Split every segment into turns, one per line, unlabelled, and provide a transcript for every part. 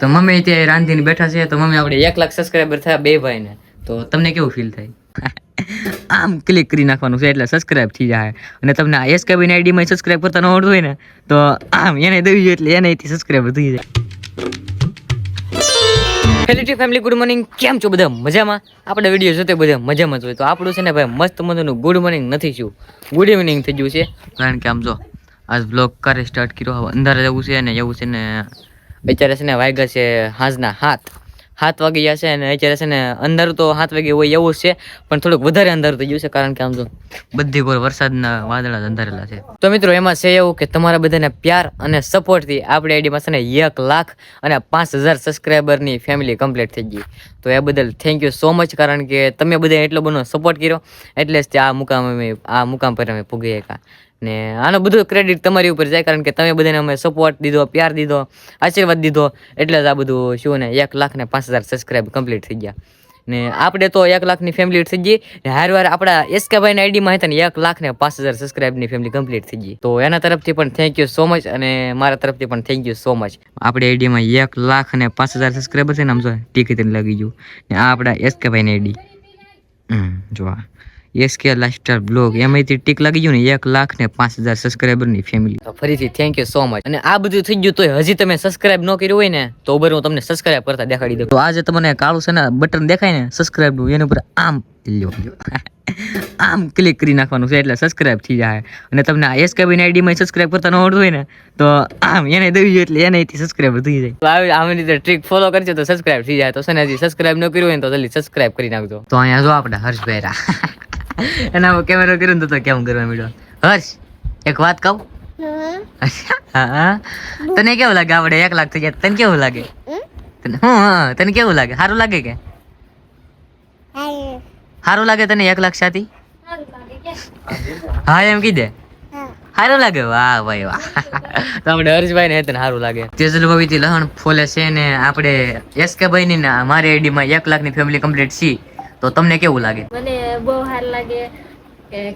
તો મમ્મી ત્યાં રાંધીને બેઠા છે, તો મમ્મી આપણે એક લાખ સબસ્ક્રાઈબર થયા બે ભાઈને. તો તમને કેવું ફીલ થાય? આમ ક્લિક કરી નાખવાનું છે એટલે સબસ્ક્રાઇબ થઈ જાય. અને તમને આ કેબિન આઈડીમાં સબસ્ક્રાઇબ કરતા ન આવડતું હોય ને, તો આમ એને દેવી જોઈએ એટલે એને સબસ્ક્રાઇબર થઈ જાય. ફેલિટી ફેમિલી ગુડ મોર્નિંગ કેમ છો બધા? મજામાં? આપણે વીડિયો જોતે બધા મજામાં જ હોય. તો આપણું છે ને ભાઈ મસ્ત મજાનું ગુડ મોર્નિંગ નથી થયું. ગુડ ઇવનિંગ થઈ ગયું છે. કારણ કે આમ જો, આજ બ્લોગ કરે સ્ટાર્ટ કર્યો. અંધારે જવું છે ને એવું છે ને અત્યારે છે ને વાગ્યા છે હાંજના હાથ સાત વાગી ગયા છે અને અત્યારે છે ને અંધારું તો સાત વાગે હોય એવું છે, પણ થોડુંક વધારે અંધારું થઈ ગયું છે કારણ કે આમ તો બધી કોર વરસાદના વાદળા અંધારેલા છે. તો મિત્રો એમાં છે એવું કે તમારા બધાને પ્યાર અને સપોર્ટથી આપણી આઈડીમાં છે ને એક લાખ અને પાંચ હજાર સબસ્ક્રાઈબરની ફેમિલી કમ્પ્લીટ થઈ ગઈ. તો એ બદલ થેન્ક યુ સો મચ કારણ કે તમે બધા એટલો બધો સપોર્ટ કર્યો, એટલે જ આ મુકામ અમે આ મુકામ પર અમે પૂગી શક્યા ને આનો બધું ક્રેડિટ તમારી ઉપર જાય, કારણ કે તમે બધાને અમે સપોર્ટ દીધો, પ્યાર દીધો, આશીર્વાદ દીધો, એટલે જ આ બધું શું ને, એક લાખ ને પાંચ હજાર સબસ્ક્રાઈબ કમ્પ્લીટ થઈ ગયા. ને આપણે તો એક લાખની ફેમિલી થઈ ગઈ, ને હાર વાર આપણા એસકેભાઈની આઈડીમાં હતા ને, એક લાખ ને પાંચ હજાર સબસ્ક્રાઈબની ફેમિલી કમ્પ્લીટ થઈ ગઈ. તો એના તરફથી પણ થેન્ક યુ સો મચ અને મારા તરફથી પણ થેન્ક યુ સો મચ આપણી આઈડીમાં એક લાખ ને પાંચ હજાર સબસ્ક્રાઈબર છે ને, આમ જો ટીકી લાગી ગયું. ને આ આપણા એસકેભાઈની આઈડી જોવા એસકે લાઇફસ્ટાઈલ બ્લોગ એમાંથી ટીક લાગી ગયું ને એક લાખ ને પાંચ હજાર સબસ્ક્રાઈબરની ફેમિલી ફરીથી થેન્ક યુ સો મચ અને આ બધું થઈ ગયું તો હજી તમે સબસ્ક્રાઇબ ન કર્યું હોય ને તો ઉપર હું તમને સબસ્ક્રાઇબ કરતા દેખાડી દઉં. તો આજે તમને કાળું છે ને બટન દેખાય ને સબસ્ક્રાઇબનું એની ઉપર આમ લ્યો. આમ ક્લિક કરી નાખવાનું છે એટલે સબસ્ક્રાઇબ થઈ જાય. અને તમને આ એસકેબીની આઈડીમાં સબસ્ક્રાઇબ કરતા ન આવડતું હોય ને તો આમ એને જોઈએ એટલે એને સબસ્ક્રાઈબ થઈ જાય. આવી આવી રીતે ટ્રીક ફોલો કરજો તો સબસ્ક્રાઇબ થઈ જાય. તો છે ને હજી સબસ્ક્રાઈબ ન કર્યું હોય તો જલ્દી સબસ્ક્રાઇબ કરી નાખજો. તો અહીંયા જો આપણે હર્ષભાઈ એના કેમેરો કર્યો ને તો કેમ કરવા મીડો હર્ષ, એક વાત કહું? તને કેવું લાગે આવડે? એક લાખ થઈ ગયા તને કેવું લાગે? તને, હું તને કેવું લાગે? સારું લાગે કે? સારું લાગે તને એક લાખ સાથી? હા, એમ કીધે? સારું લાગે? વાહ, ભાઈ, વાહ. તો આપણે હર્ષભાઈ ને તને સારું લાગે. તેજલ ભવિથી લહણ ફોલે છે ને આપણે એસકે ભાઈ ની મારી આઈડી માં એક લાખની ફેમિલી કમ્પ્લીટ છી. તો તમને કેવું લાગે?
મને બહુ સારું લાગે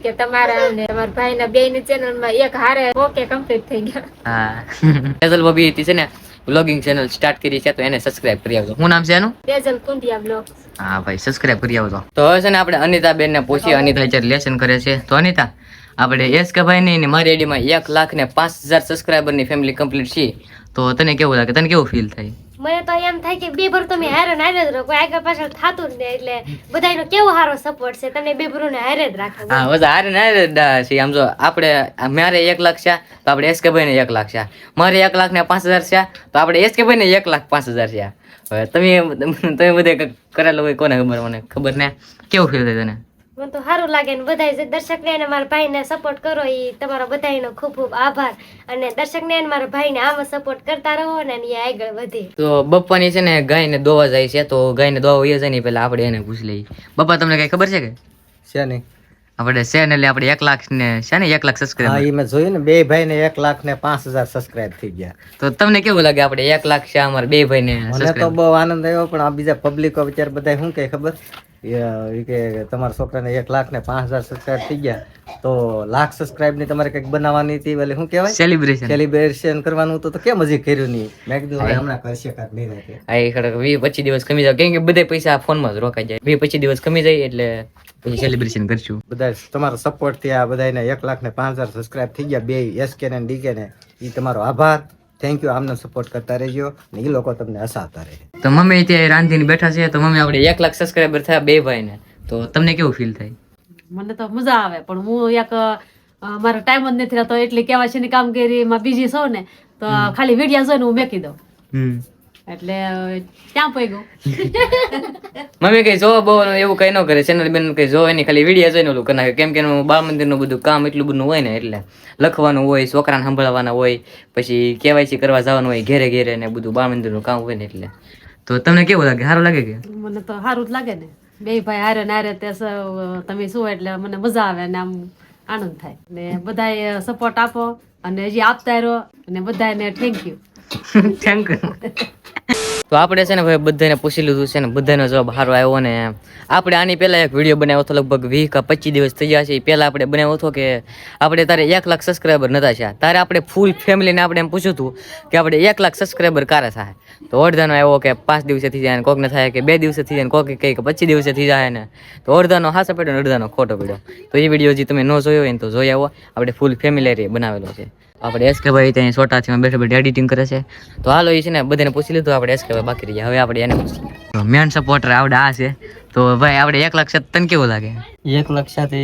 કે- તમારા અને તમારા ભાઈના બેયની ચેનલમાં એક હારે ઓકે કમ્પ્લીટ થઈ ગયા.
હા. ફેઝલ બોબી હતી છે ને બ્લોગિંગ ચેનલ સ્ટાર્ટ કરી છે તો એને સબસ્ક્રાઇબ કરી આવજો. શું નામ છે એનું?
ફેઝલ કુંડિયા બ્લોગ
હા ભાઈ સબસ્ક્રાઇબ કરી આવજો. તો હવે છે ને આપણે અનિતા બેન ને પૂછીએ અનિતા અત્યારે લેસન કરે છે તો અનિતા આપણે ભાઈ ને મારી આઈડીમાં એક લાખ ને પાંચ હજાર સબસ્ક્રાઈબરની ફેમિલી કમ્પ્લીટ છે. તો તને કેવું લાગે? તને કેવું ફીલ થાય?
મને તો એમ થાય કે બે ભર તમે હારે ને હારે જ રાખો. આગળ પાછળ થાતું જ નહીં એટલે બધાનો કેવો સારો સપોર્ટ છે? તમે બે ભરોને હારે જ રાખો.
હા બસ હારે ના ડા છે. આમ જો આપણે મારે એક લાખ છે તો આપણે એસકે ભાઈ ને એક લાખ છે. મારે એક લાખ ને પાંચ હજાર છે તો આપણે એસકે ભાઈ ને એક લાખ પાંચ હજાર છે. તમે તમે બધે કરેલું હોય કોને ખબર? મને ખબર ને. કેવું ફીલ થાય તને?
મને તો સારું લાગે ને બધા જે દર્શકને અને મારા ભાઈને સપોર્ટ કરો એ તમારો બધાનો ખૂબ ખૂબ આભાર. અને દર્શકને અને મારા ભાઈને આમાં સપોર્ટ કરતા રહો ને એ આગળ વધે.
તો બપ્પાની છે ને ગાયને દોવા જાય છે તો ગાયને દોવા હોય જાય ને પહેલા આપણે એને પૂછી લઈએ. બપ્પા તમને કઈ ખબર છે કે?
છે નહીં
આપણે છે ને એટલે આપણે એક લાખ ને છે ને એક લાખ
હા
સબસ્ક્રાઈબર
એ મેં જોયું ને બે ભાઈ ને એક લાખ ને પાંચ હજાર સબસ્ક્રાઇબ થઈ ગયા.
તો તમને કેવું લાગે આપણે એક લાખ છે અમારા બે ભાઈ ને
મને તો બહુ આનંદ આવ્યો પણ આ બીજા પબ્લિકો વિચાર બધા શું કહે ખબર? કે તમારા છોકરાને એક લાખ ને પાંચ હજાર સબસ્ક્રાઇબ થઈ ગયા તો લાખ સબસ્ક્રાઇબની તમારે કંઈક બનાવવાની હતી એટલે શું કહેવાય?
સેલિબ્રેશન
સેલિબ્રેશન કરવાનું તો કેમ હજી કર્યું નહીં? મેં કીધું હમણાં કરશે કાંઈક નહીં રાખે
આ ખરેખર વીસ પચીસ દિવસ કમી જાય. કેમ કે બધા પૈસા ફોનમાં જ રોકાઈ જાય. વીસ પચીસ દિવસ કમી જાય એટલે પછી સેલિબ્રેશન કરશું.
બધા તમારા સપોર્ટથી આ બધાને એક લાખ ને પાંચ હજાર સબસ્ક્રાઇબ થઈ ગયા બે એસકે ને ડીકે ને. એ તમારો આભાર. થેન્ક યુ આમનો સપોર્ટ કરતા રહેજો ને એ લોકો તમને હસાવતા રહે.
તો મમ્મી ત્યાં રાંધીને બેઠા છે તો મમ્મી આપણે એક લાખ સબસ્ક્રાઈબર થયા બે ભાઈ ને તો તમને કેવું ફીલ થાય?
મને તો મજા આવે પણ હું એક મારો ટાઈમ જ નથી રહેતો એટલે ને કામગીરીમાં બીજી સૌ ને તો ખાલી વીડિયો જોઈને હું મેકી દઉં.
હમ.
એટલે ત્યાં ગયું.
મમ્મી કઈ જો બહુ એવું કઈ ન કરે. ચેનલ બેન કઈ જો એની ખાલી વીડિયો જોઈને ઓલું કરી નાખે. કેમ કે એનું બાળ મંદિરનું બધું કામ એટલું બધું હોય ને એટલે લખવાનું હોય છોકરાને સંભળાવવાના હોય પછી કેવાયસી કરવા જવાનું હોય ઘેરે ઘેરે ને બધું બાળ મંદિરનું કામ હોય ને એટલે. તો તમને કેવું લાગે? સારું લાગે કે?
મને તો સારું જ લાગે ને. બે ભાઈ હારે ને હારે તે તમે શું એટલે મને મજા આવે ને આમ આનંદ થાય. ને બધાએ સપોર્ટ આપો અને હજી આપતા રહો અને બધાને થેન્ક યુ
થેન્ક યુ તો આપણે છે ને ભાઈ બધાને પૂછી લીધું છે ને, બધાનો જવાબ સારો આવ્યો ને. આપણે આની પહેલા એક વીડિયો બનાવ્યો હતો લગભગ વીસ કે પચીસ દિવસ થઈ ગયા છે. એ પહેલા આપણે બનાવ્યો હતો કે આપણે તારે એક લાખ સબસ્ક્રાઈબર નતા થયા. તારે આપણે ફૂલ ફેમિલીને આપણે એમ પૂછ્યું હતું કે આપણે એક લાખ સબસ્ક્રાઈબર કારે થાય? તો અડધાનો આવ્યો કે પાંચ દિવસે થઈ જાય ને કોકને થાય કે બે દિવસે થઈ જાય ને કોક કહે કે પચીસ દિવસે થઈ જાય ને. તો અડધાનો હાસો પડ્યો અડધાનો ખોટો પડ્યો. તો એ વીડિયો જે તમે ન જોયો હોય ને તો જોઈ આવો. આપણે ફૂલ ફેમિલી બનાવેલો છે. આપણે એસ કે ભાઈ ત્યાં સોટાથી બેઠા બેઠા એડિટિંગ કરે છે. તો હાલો એ છે ને બધાને પૂછી લીધું આપણે એસ કે ભાઈ બાકી રહ્યા. હવે આપણે એને મેન સપોર્ટર આવડે આ છે. તો ભાઈ આપણે એક લાખ તને કેવું લાગે?
એક લાખ સાથે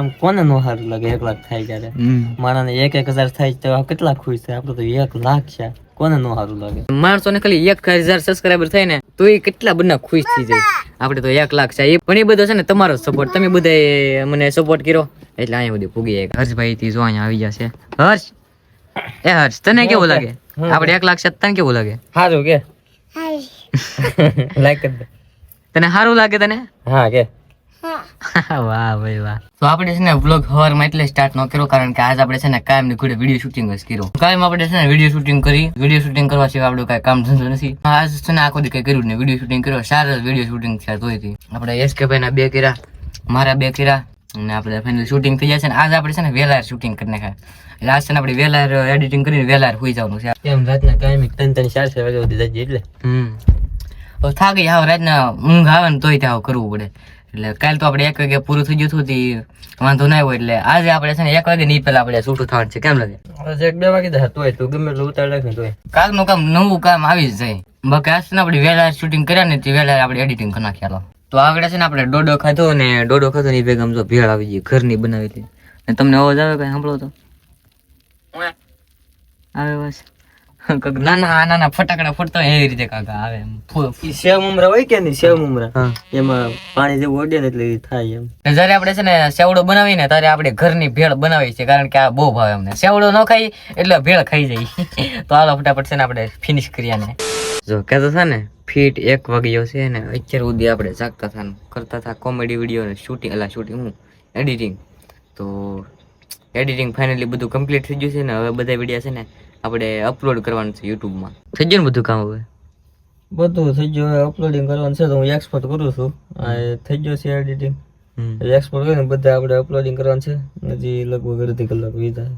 આમ કોને નો સારું લાગે એક લાખ થાય ત્યારે માણસને એક એક હજાર થાય તો કેટલા ખુશ થાય આપણે તો એક લાખ છે. કોને નો સારું લાગે?
માણસો ને ખાલી એક હજાર સબસ્ક્રાઈબર થાય ને તો એ કેટલા બધા ખુશ થઈ જાય. આપણે તો એક લાખ છે. એ પણ એ બધો છે ને તમારો સપોર્ટ તમે બધા મને સપોર્ટ કર્યો. એટલે અહીંયા બધું ભૂગી જાય હર્ષભાઈ થી જો અહીંયા આવી જશે હર્ષ! એ હર્ષ તને કેવું લાગે? આપણે એક લાખ છે તને કેવું લાગે?
સારું કે? લાઈક કરી દે.
તને સારું લાગે તને?
હા કે?
વાહ ભાઈ વાહ. તો આપણે છે ને વ્લોગ સવારમાં એટલે સ્ટાર્ટ ન કર્યો કારણ કે આજ આપણે છે ને કાયમની ઘોડે વીડિયો શૂટિંગ જ કર્યો. કાયમ આપણે છે ને વીડિયો શૂટિંગ કરી. વીડિયો શૂટિંગ કરવા સિવાય આપણું કાંઈ કામ ધંધો નથી. આજ છે ને આખો દી કઈ કર્યું ને વીડિયો શૂટિંગ કર્યો સારા વીડિયો શૂટિંગ થયા તોયથી આપણે એસ કે ભાઈ ના બે કર્યા મારા બે કર્યા અને આપણે ફાઇનલ શૂટિંગ થઈ જશે ને આજ આપણે છે ને વેલાર શૂટિંગ કરી નાખે. એટલે આજ છે ને આપણે વેલાર એડિટિંગ કરીને વેલાર હોઈ જવાનું છે.
એમ રાતના કાયમી ત્રણ ત્રણ ચાર ચાર વાગ્યા સુધી જઈએ એટલે.
હમ. થાકી આવ રાતના ઊંઘ આવે ને તોય ત્યાં કરવું પડે. એટલે કાલ તો આપણે એક વાગે પૂરું થઈ ગયું હતું તે વાંધો ના આવ્યો એટલે આજે આપણે છે ને એક વાગે નહીં પહેલા આપણે છૂટું થવાનું છે. કેમ લાગે?
એક બે વાગે હતું તું ગમે એટલું ઉતાર રાખે ને તોય.
કાલનું કામ નવું કામ આવી જ જાય. બાકી આજ ને આપણે વહેલા શૂટિંગ કર્યા ને તે વહેલા આપણે એડિટિંગ કરી નાખ્યા તો આગળ છે ને આપણે ડોડો ખાધો ને ડોડો ખાધો ને ભેગા જો ભેળ આવી ગઈ ઘરની બનાવેલી ને તમને અવાજ આવે કઈ? સાંભળો તો. આવે બસ નાના નાના ફટાકડા ફૂટતા એ રીતે કાકા આવે
સેવ મમરા હોય કે નહીં? સેવ મમરા. એમાં પાણી જેવું ઓડે ને એટલે થાય એમ.
જ્યારે આપણે છે ને સેવડો બનાવીએ ને ત્યારે આપણે ઘરની ભેળ બનાવીએ છીએ કારણ કે આ બહુ ભાવે અમને. સેવડો ન ખાઈ એટલે ભેળ ખાઈ જાય. તો હાલો ફટાફટ છે ને આપણે ફિનિશ કરીએ ને. જો કહેતા હતા ને ફીટ એક વાગ્યો છે ને અત્યાર સુધી આપણે જાગતા હતા કરતા હતા કોમેડી વીડિયો ને શૂટિંગ અલા શૂટિંગ હું? એડિટિંગ તો એડિટિંગ ફાઇનલી બધું કમ્પ્લીટ થઈ ગયું છે ને હવે બધા વીડિયો છે ને આપણે અપલોડ કરવાનું છે યુટ્યુબમાં. થઈ ગયું ને બધું કામ હવે?
બધું થઈ ગયું હવે અપલોડિંગ કરવાનું છે તો હું એક્સપોર્ટ કરું છું. આ થઈ ગયો છે એડિટિંગ એક્સપોર્ટ કરીને બધા આપણે અપલોડિંગ કરવાનું છે. હજી લગભગ અડધી કલાક વીતા.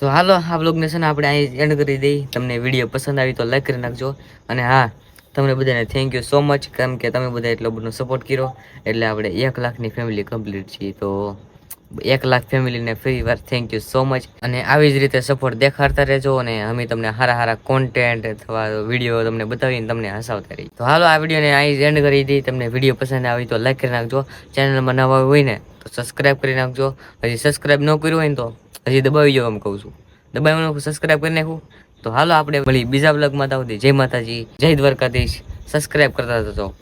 તો હાલો, આ બ્લોગને છે ને આપણે અહીં એન્ડ કરી દઈ તમને વીડિયો પસંદ આવી તો લાઈક કરી નાખજો. અને હા, તમને બધાને થેન્ક યુ સો મચ કેમ કે તમે બધા એટલો બધો સપોર્ટ કર્યો. એટલે આપણે એક લાખની ફેમિલી કમ્પ્લીટ છીએ. તો એક લાખ ફેમિલીને ફરી વાર થેન્ક યુ સો મચ અને આવી જ રીતે સપોર્ટ દેખાડતા રહેજો અને અમે તમને સારા સારા કોન્ટેન્ટ અથવા વીડિયો તમને બતાવીને તમને હસાવતા રહી તો હાલો, આ વિડીયોને અહીં એન્ડ કરી દઈએ. તમને વીડિયો પસંદ આવી તો લાઈક કરી નાખજો. ચેનલમાં નવા હોય ને તો સબસ્ક્રાઇબ કરી નાખજો. હજી સબસ્ક્રાઇબ ન કર્યું હોય ને તો હજી દબાવી જાઓ એમ કહું છું. દબાવી નાખું સબસ્ક્રાઈબ કરી નાખું. તો હાલો આપણે મળી બીજા બ્લોગમાં તો જય માતાજી, જય દ્વારકાધીશ. સબસ્ક્રાઈબ કરતા જજો.